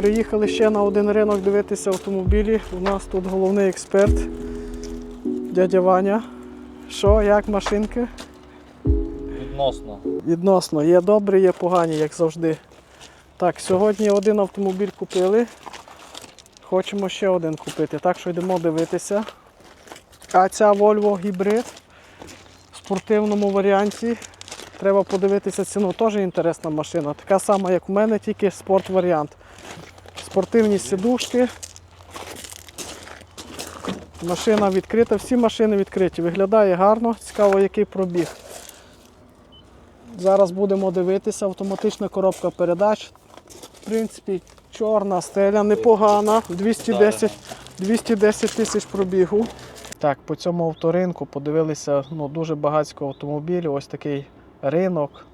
Приїхали ще на один ринок дивитися автомобілі. У нас тут головний експерт дядя Ваня. Що, як машинки? Відносно. Відносно, є добрі, є погані, як завжди. Так, сьогодні один автомобіль купили. Хочемо ще один купити. Так що йдемо дивитися. А ця Volvo гібрид в спортивному варіанті. Треба подивитися ціну. Теж інтересна машина. Така сама, як у мене, тільки спорт варіант. Спортивні сідушки. Машина відкрита, всі машини відкриті. Виглядає гарно, цікаво, який пробіг. Зараз будемо дивитися, автоматична коробка передач. В принципі, чорна стеля непогана. 210, 210 тисяч пробігу. Так, по цьому авторинку подивилися ну, дуже багатько автомобілів. Ось такий ринок.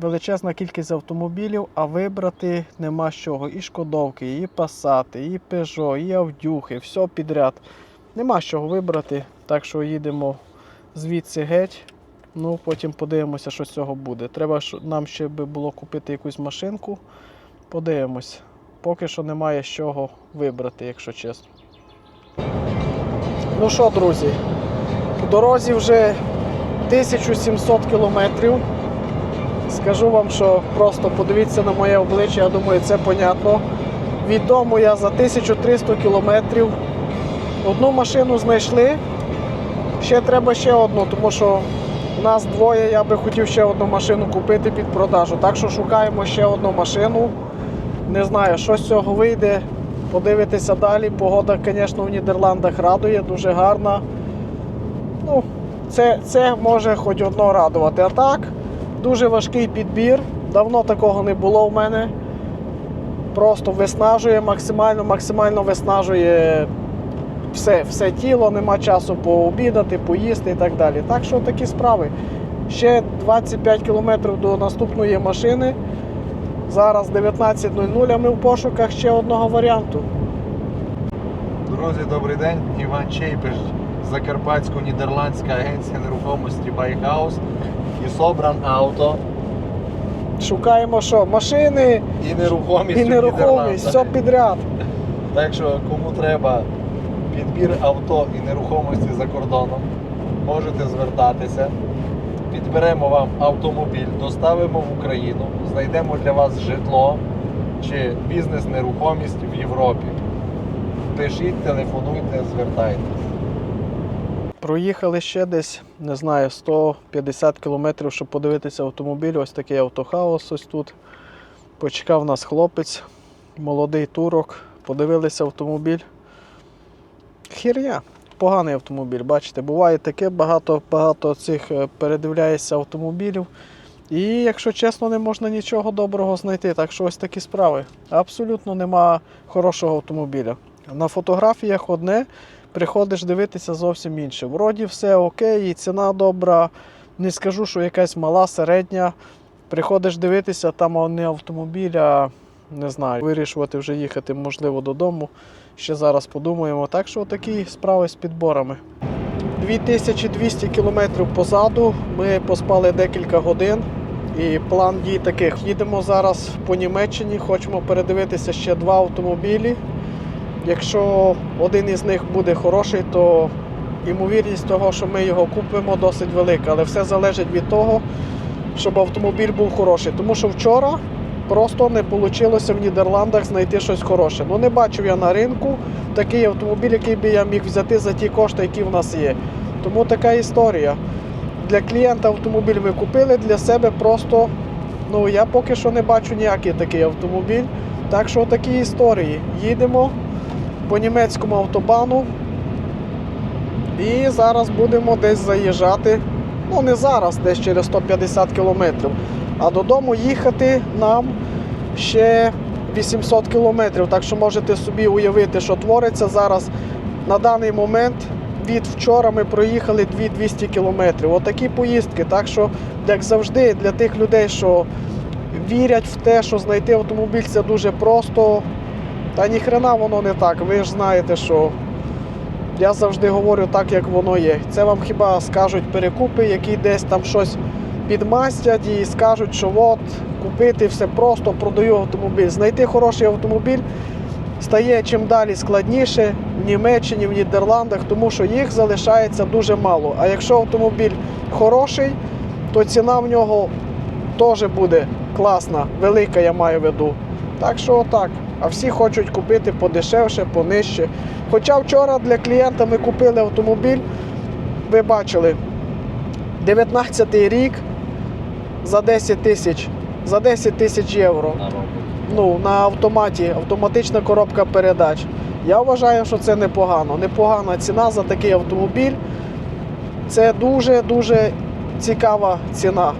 Величезна кількість автомобілів, а вибрати нема з чого. І шкодовки, і пасати, і Peugeot, і Авдюхи, все підряд. Нема з чого вибрати, так що їдемо звідси геть. Ну, потім подивимося, що з цього буде. Треба нам ще би було купити якусь машинку. Подивимось. Поки що немає з чого вибрати, якщо чесно. Ну що, друзі, по дорозі вже 1700 кілометрів. Скажу вам, що просто подивіться на моє обличчя, я думаю, це понятно. Від дому я за 1300 кілометрів. Одну машину знайшли. Ще треба ще одну, тому що нас двоє, я би хотів ще одну машину купити під продажу. Так що шукаємо ще одну машину. Не знаю, що з цього вийде. Подивитися далі. Погода, звісно, в Нідерландах радує, дуже гарна. Ну, це, це може хоч одно радувати. А так, дуже важкий підбір. Давно такого не було в мене. Просто виснажує максимально, максимально виснажує все, все тіло, нема часу пообідати, поїсти і так далі. Так що такі справи. Ще 25 кілометрів до наступної машини. Зараз 19.00, а ми в пошуках ще одного варіанту. Друзі, добрий день. Іван Чейпиш, Закарпатсько-Нідерландська агенція нерухомості Байхаус і Собран Авто Шукаємо що? Машини і нерухомість. і нерухомість, все підряд. Так що кому треба підбір авто і нерухомості за кордоном, можете звертатися. Підберемо вам автомобіль, доставимо в Україну, знайдемо для вас житло чи бізнес-нерухомість в Європі. Пишіть, телефонуйте, звертайтесь. Проїхали ще десь, не знаю, 150 кілометрів, щоб подивитися автомобіль. Ось такий автохаус ось тут. Почекав нас хлопець, молодий турок. Подивилися автомобіль. Хір'я. Поганий автомобіль, бачите, буває таке, багато, багато цих е, передивляється автомобілів. І, якщо чесно, не можна нічого доброго знайти. Так що ось такі справи. Абсолютно нема хорошого автомобіля. На фотографіях одне, приходиш дивитися зовсім інше. Вроді все окей, і ціна добра. Не скажу, що якась мала, середня. Приходиш дивитися, там не автомобіль, а не знаю, вирішувати вже їхати, можливо, додому. Ще зараз подумаємо. Так що такі справи з підборами. 2200 кілометрів позаду. Ми поспали декілька годин. І план дій таких. Їдемо зараз по Німеччині, хочемо передивитися ще два автомобілі. Якщо один із них буде хороший, то ймовірність того, що ми його купимо, досить велика. Але все залежить від того, щоб автомобіль був хороший. Тому що вчора просто не вийшло в Нідерландах знайти щось хороше. Ну не бачив я на ринку такий автомобіль, який би я міг взяти за ті кошти, які в нас є. Тому така історія. Для клієнта автомобіль ми купили, для себе просто, ну я поки що не бачу ніякий такий автомобіль. Так що такі історії. Їдемо по німецькому автобану. І зараз будемо десь заїжджати. Ну не зараз, десь через 150 кілометрів. А додому їхати нам ще 800 кілометрів. Так що можете собі уявити, що твориться зараз. На даний момент від вчора ми проїхали 2200 кілометрів. Отакі поїздки. Так що, як завжди, для тих людей, що вірять в те, що знайти автомобіль це дуже просто. Та ніхрена воно не так. Ви ж знаєте, що я завжди говорю так, як воно є. Це вам хіба скажуть перекупи, які десь там щось підмастять і скажуть, що от купити все просто, продаю автомобіль. Знайти хороший автомобіль стає чим далі складніше в Німеччині, в Нідерландах, тому що їх залишається дуже мало. А якщо автомобіль хороший, то ціна в нього теж буде класна, велика, я маю в виду. Так що отак. А всі хочуть купити подешевше, понижче. Хоча вчора для клієнта ми купили автомобіль, ви бачили, 19 рік за 10 тисяч, за 10 тисяч євро ну, на автоматі, автоматична коробка передач. Я вважаю, що це непогано. Непогана ціна за такий автомобіль. Це дуже-дуже цікава ціна.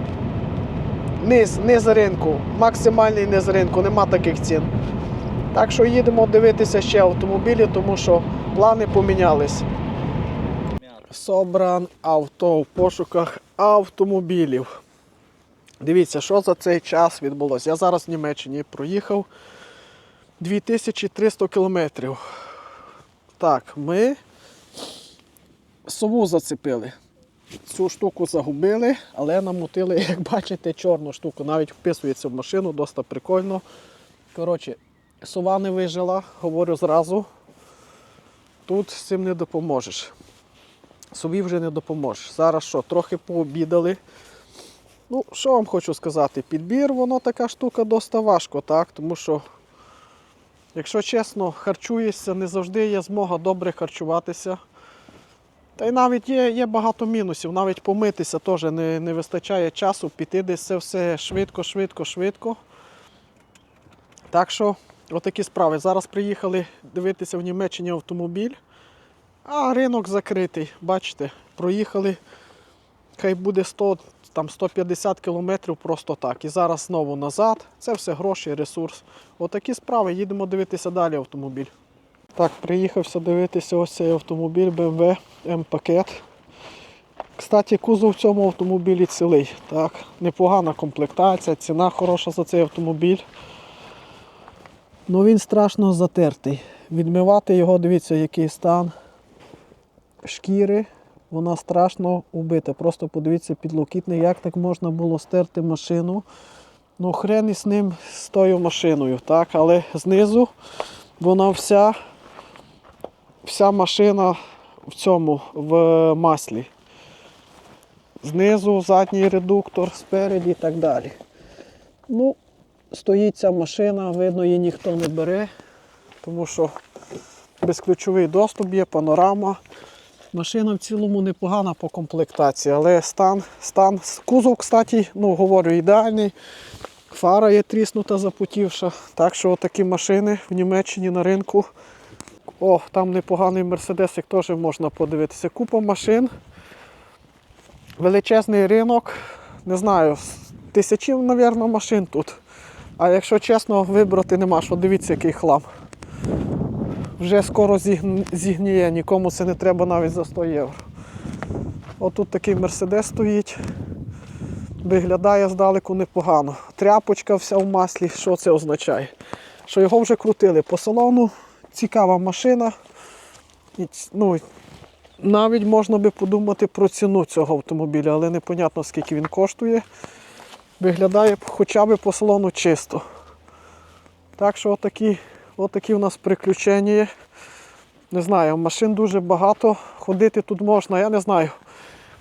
Низ, низ ринку, максимальний низ ринку, нема таких цін. Так що їдемо дивитися ще автомобілі, тому що плани помінялись. Собран авто в пошуках автомобілів. Дивіться, що за цей час відбулося. Я зараз в Німеччині проїхав 2300 кілометрів. Так, ми сову зацепили. Цю штуку загубили, але намотили, як бачите, чорну штуку. Навіть вписується в машину, досить прикольно. Коротше, сова не вижила, говорю зразу. Тут з цим не допоможеш. Собі вже не допоможеш. Зараз що, трохи пообідали. Ну, що вам хочу сказати, підбір, воно така штука доста важко, так? Тому що, якщо чесно, харчуєшся, не завжди є змога добре харчуватися. Та й навіть є, є багато мінусів, навіть помитися теж не, не вистачає часу, піти десь це все швидко, швидко, швидко. Так що, отакі справи. Зараз приїхали дивитися в Німеччині автомобіль, а ринок закритий. Бачите, проїхали, хай буде 100, там 150 кілометрів просто так. І зараз знову назад. Це все гроші, ресурс. Отакі справи. Їдемо дивитися далі автомобіль. Так, приїхався дивитися ось цей автомобіль BMW М-пакет. Кстати, кузов в цьому автомобілі цілий. Так, непогана комплектація, ціна хороша за цей автомобіль. Ну він страшно затертий. Відмивати його, дивіться, який стан шкіри. Вона страшно убита. Просто подивіться підлокітний, як так можна було стерти машину. Ну, хрен із ним з тою машиною, так? Але знизу вона вся, вся машина в цьому, в маслі. Знизу задній редуктор, спереді і так далі. Ну, стоїть ця машина, видно, її ніхто не бере, тому що безключовий доступ є, панорама. Машина в цілому непогана по комплектації, але стан, стан кузов, кстати, ну говорю, ідеальний. Фара є тріснута, запутівша. Так що такі машини в Німеччині на ринку. О, там непоганий Мерседес, як теж можна подивитися. Купа машин. Величезний ринок. Не знаю, з тисячів, мабуть, машин тут. А якщо чесно, вибрати нема, що дивіться, який хлам. Вже скоро зігніє, нікому це не треба навіть за 100 євро. Отут такий Мерседес стоїть. Виглядає здалеку непогано. Тряпочка вся в маслі, що це означає? Що його вже крутили по салону, цікава машина. Ну, навіть можна би подумати про ціну цього автомобіля, але непонятно скільки він коштує. Виглядає хоча б по салону чисто. Так що отакі, отакі у нас приключення. Не знаю, машин дуже багато. Ходити тут можна, я не знаю,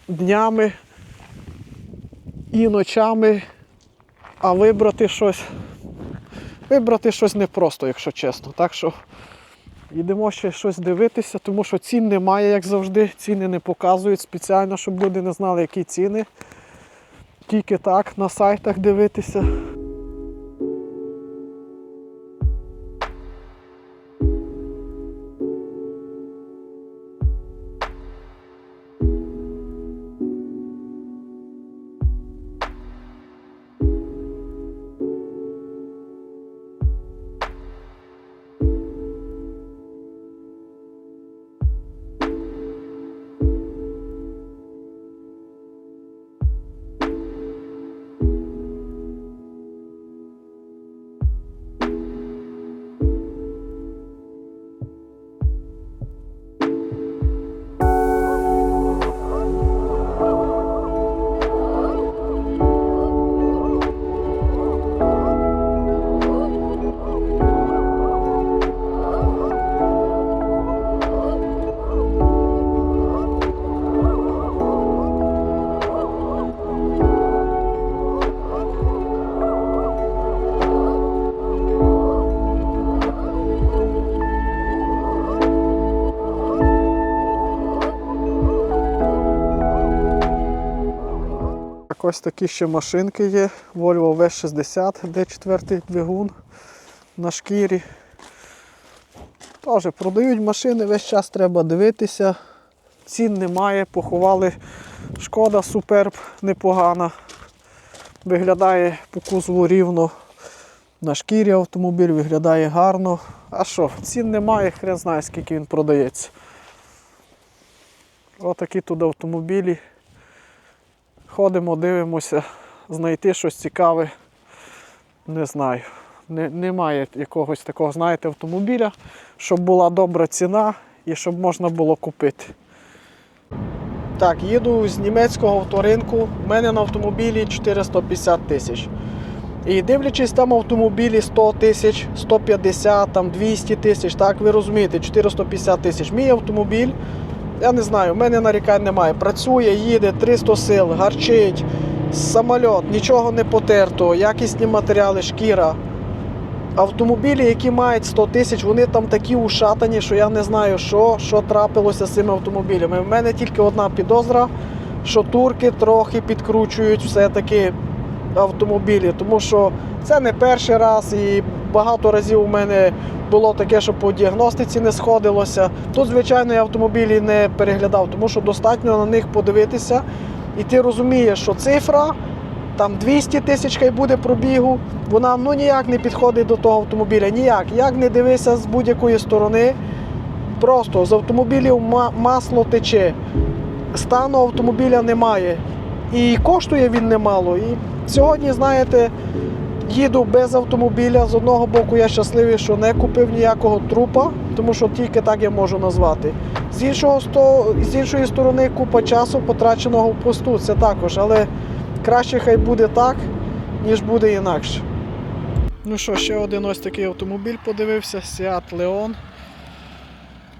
днями і ночами, а вибрати щось. Вибрати щось непросто, якщо чесно. Так що йдемо ще щось дивитися, тому що цін немає, як завжди. Ціни не показують спеціально, щоб люди не знали, які ціни. Тільки так на сайтах дивитися. Ось такі ще машинки є. Volvo V60, D4 двигун на шкірі. Теж продають машини, весь час треба дивитися. Цін немає, поховали. Шкода суперб непогана. Виглядає по кузову рівно. На шкірі автомобіль виглядає гарно. А що, цін немає, хрен знає, скільки він продається. Отакі тут автомобілі. Ходимо, дивимося, знайти щось цікаве. Не знаю. Не, немає якогось такого, знаєте, автомобіля, щоб була добра ціна і щоб можна було купити. Так, їду з німецького авторинку. У мене на автомобілі 450 тисяч. І дивлячись там автомобілі 100 тисяч, 150, там 200 тисяч, так ви розумієте, 450 тисяч. Мій автомобіль, я не знаю, в мене нарікань немає. Працює, їде 300 сил, гарчить, самольот, нічого не потерто, якісні матеріали, шкіра. Автомобілі, які мають 100 тисяч, вони там такі ушатані, що я не знаю, що, що трапилося з цими автомобілями. В мене тільки одна підозра, що турки трохи підкручують все-таки автомобілі, тому що це не перший раз і багато разів у мене було таке, що по діагностиці не сходилося. Тут, звичайно, я автомобілі не переглядав, тому що достатньо на них подивитися, і ти розумієш, що цифра там 200 тисяч хай буде пробігу, вона ну ніяк не підходить до того автомобіля. Ніяк. Як не дивися з будь-якої сторони, просто з автомобілів масло тече, стану автомобіля немає. І коштує він немало. І сьогодні, знаєте, їду без автомобіля. З одного боку, я щасливий, що не купив ніякого трупа, тому що тільки так я можу назвати. З, іншого, з іншої сторони, купа часу потраченого в посту. Це також, але краще хай буде так, ніж буде інакше. Ну що, ще один ось такий автомобіль подивився, Seat Leon.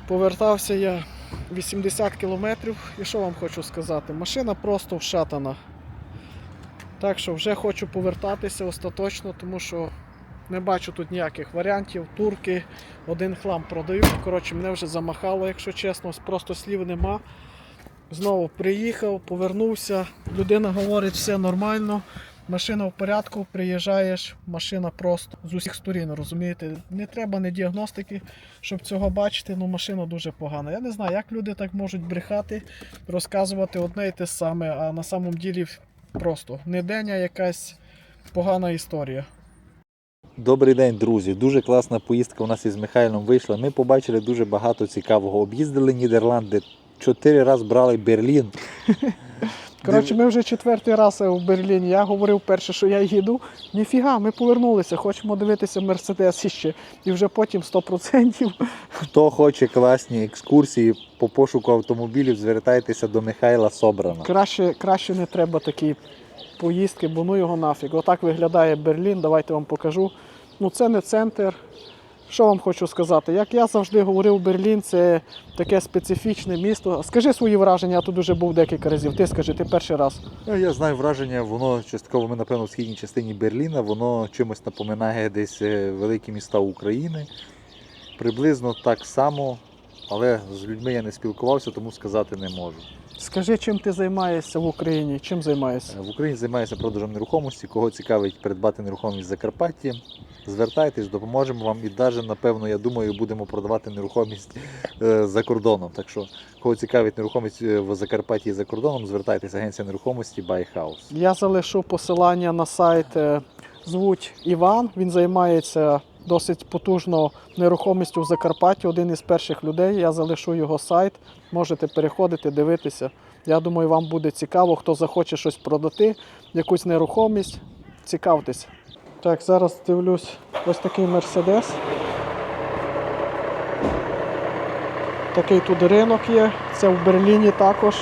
Повертався я 80 кілометрів. І що вам хочу сказати? Машина просто вшатана. Так що вже хочу повертатися остаточно, тому що не бачу тут ніяких варіантів. Турки, один хлам продають. Коротше, мене вже замахало, якщо чесно, просто слів нема. Знову приїхав, повернувся. Людина говорить, все нормально. Машина в порядку, приїжджаєш, машина просто з усіх сторін, розумієте? Не треба не діагностики, щоб цього бачити, ну машина дуже погана. Я не знаю, як люди так можуть брехати, розказувати одне і те саме, а на самом ділі просто не день, а якась погана історія. Добрий день, друзі. Дуже класна поїздка у нас із Михайлом вийшла. Ми побачили дуже багато цікавого. Об'їздили Нідерланди, чотири рази брали Берлін. Коротше, ми вже четвертий раз в Берліні. Я говорив перше, що я їду. Ніфіга, ми повернулися, хочемо дивитися Мерседес іще. І вже потім 100%. Хто хоче класні екскурсії по пошуку автомобілів, звертайтеся до Михайла Собрана. Краще, краще не треба такі поїздки, бо ну його нафіг. Отак виглядає Берлін, давайте вам покажу. Ну це не центр. Що вам хочу сказати? Як я завжди говорив, Берлін це таке специфічне місто. Скажи свої враження, я тут уже був декілька разів. Ти скажи, ти перший раз. Ну, Я знаю враження, воно частково ми, напевно, в східній частині Берліна, воно чимось напоминає десь е, великі міста України. Приблизно так само, але з людьми я не спілкувався, тому сказати не можу. Скажи, чим ти займаєшся в Україні? Чим займаєшся? Е, В Україні займаюся продажем нерухомості. Кого цікавить придбати нерухомість в Закарпатті, звертайтесь, допоможемо вам. І навіть, напевно, я думаю, будемо продавати нерухомість е, за кордоном. Так що, кого цікавить нерухомість е, в Закарпатті і за кордоном, звертайтесь агенція нерухомості House. Я залишу посилання на сайт. Звуть Іван. Він займається досить потужно нерухомістю в Закарпатті. Один із перших людей. Я залишу його сайт. Можете переходити, дивитися. Я думаю, вам буде цікаво, хто захоче щось продати, якусь нерухомість. Цікавтесь. Так, зараз дивлюсь ось такий Мерседес. Такий тут ринок є. Це в Берліні також.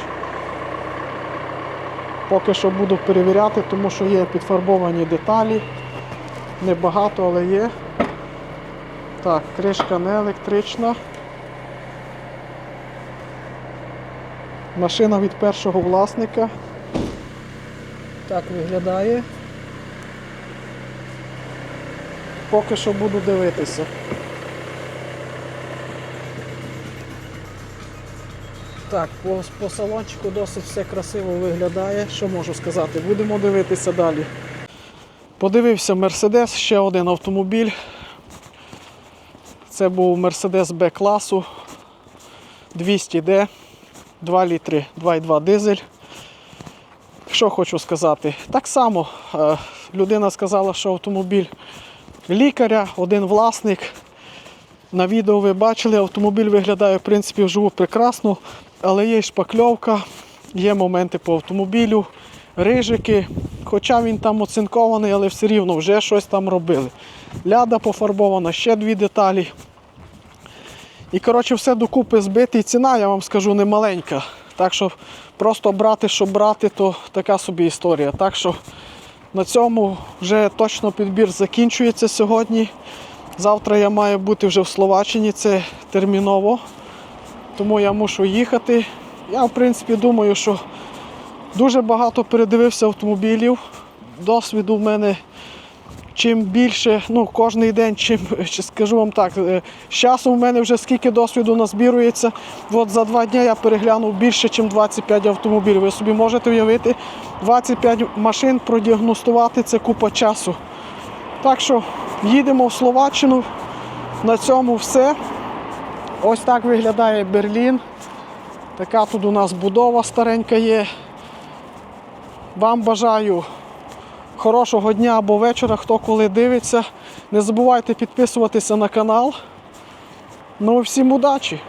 Поки що буду перевіряти, тому що є підфарбовані деталі. Небагато, але є. Так, кришка не електрична. Машина від першого власника. Так виглядає. Поки що буду дивитися. Так, по, по салончику досить все красиво виглядає. Що можу сказати? Будемо дивитися далі. Подивився Mercedes, ще один автомобіль. Це був Mercedes B класу 200D, 2 літри, 2,2 дизель. Що хочу сказати? Так само е, людина сказала, що автомобіль лікаря, один власник. На відео ви бачили, автомобіль виглядає в принципі вживу прекрасно, але є шпакльовка, є моменти по автомобілю, рижики. Хоча він там оцинкований, але все рівно вже щось там робили. Ляда пофарбована, ще дві деталі. І коротше все докупи збити. І ціна, я вам скажу, не маленька. Так що просто брати, щоб брати, то така собі історія. Так що на цьому вже точно підбір закінчується сьогодні. Завтра я маю бути вже в Словаччині, це терміново. Тому я мушу їхати. Я, в принципі, думаю, що дуже багато передивився автомобілів. Досвіду в мене чим більше, ну, кожен день, чим скажу вам так, е, з часом в мене вже скільки досвіду назбірується. От за два дні я переглянув більше, ніж 25 автомобілів. Ви собі можете уявити, 25 машин продіагностувати це купа часу. Так що їдемо в Словаччину. На цьому все. Ось так виглядає Берлін. Така тут у нас будова старенька є. Вам бажаю хорошого дня або вечора, хто коли дивиться. Не забувайте підписуватися на канал. Ну всім удачі!